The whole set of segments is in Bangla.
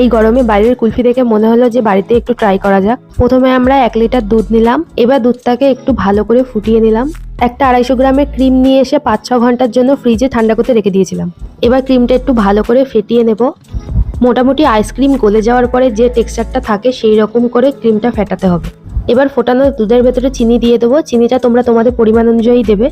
এই গরমে বাইরের কুলফি দেখে মনে হলো যে বাড়িতে একটু ট্রাই করা যাক। প্রথমে আমরা এক লিটার দুধ নিলাম, এবার দুধটাকে একটু ভালো করে ফুটিয়ে নিলাম। একটা আড়াইশো গ্রামের ক্রিম নিয়ে এসে পাঁচ ছ ঘণ্টার জন্য ফ্রিজে ঠান্ডা করতে রেখে দিয়েছিলাম। এবার ক্রিমটা একটু ভালো করে ফেটিয়ে নেব। মোটামুটি আইসক্রিম গলে যাওয়ার পরে যে টেক্সচারটা থাকে সেই রকম করে ক্রিমটা ফেটাতে হবে। এবার ফোটানো দুধের ভেতরে চিনি দিয়ে দেবো। চিনিটা তোমরা তোমাদের পরিমাণ অনুযায়ী দেবে।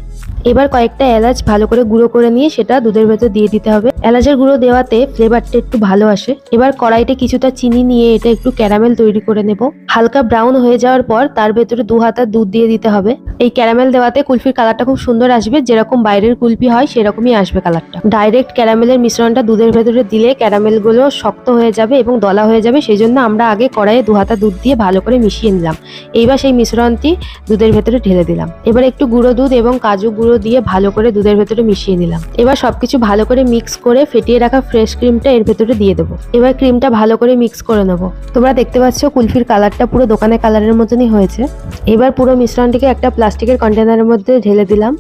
এবার কয়েকটা এলাচ ভালো করে গুঁড়ো করে নিয়ে সেটা দুধের ভেতর দিয়ে দিতে হবে। এলাচের গুঁড়ো দেওয়াতে ফ্লেভারটা একটু ভালো আসে। এবার কড়াইতে কিছুটা চিনি নিয়ে এটা একটু ক্যারামেল তৈরি করে নেব। হালকা ব্রাউন হয়ে যাওয়ার পর তার ভেতরে দু হাতা দুধ দিয়ে দিতে হবে। এই ক্যারামেল দেওয়াতে কুলফির কালারটা খুব সুন্দর আসবে। যেরকম বাইরের কুলফি হয়, সেরকমই আসবে কালারটা ডাইরেক্ট ক্যারামেলের মিশ্রণটা দুধের ভেতরে দিলে ক্যারামেলগুলো শক্ত হয়ে যাবে এবং দলা হয়ে যাবে। সেই জন্য আমরা আগে কড়াইয়ে দু হাতা দুধ দিয়ে ভালো করে মিশিয়ে নিলাম। এইবার সেই মিশ্রণটি দুধের ভেতরে ঢেলে দিলাম। এবার একটু গুঁড়ো দুধ এবং কাজু গুঁড়ো দিয়ে ভালো করে দুধের ভেতরে মিশিয়ে নিলাম। এবার সবকিছু ভালো করে মিক্স করে ফেটিয়ে রাখা ফ্রেশ ক্রিমটা এর ভেতরে দিয়ে দেবো। এবার ক্রিমটা ভালো করে মিক্স করে নেব। তোমরা দেখতে পাচ্ছ কুলফির কালারটা পুরো দোকানের কালারের মতনই হয়েছে। এবার পুরো মিশ্রণটিকে একটা প্লাস্টিকের কন্টেনারের মধ্যে ঢেলে দিলাম।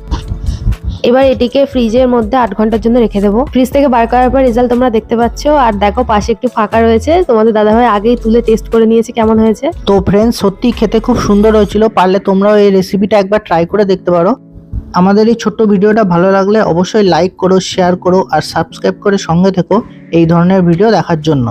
এবার এটিকে ফ্রিজের মধ্যে আট ঘণ্টার জন্য রেখে দেবো। ফ্রিজ থেকে বার করার পর রেজাল্ট তোমরা দেখতে পাচ্ছ। আর দেখো, পাশে একটু ফাঁকা রয়েছে। তোমাদের দাদাভাই আগেই তুলে টেস্ট করে নিয়েছে কেমন হয়েছে। তো ফ্রেন্ডস সত্যি খেতে খুব সুন্দর হয়েছিল। পারলে তোমরাও এই রেসিপিটা একবার ট্রাই করে দেখতে পারো। আমাদের এই ছোট্ট ভিডিওটা ভালো লাগলে অবশ্যই লাইক করো শেয়ার করো, আর সাবস্ক্রাইব করে সঙ্গে থেকো এই ধরনের ভিডিও দেখার জন্য।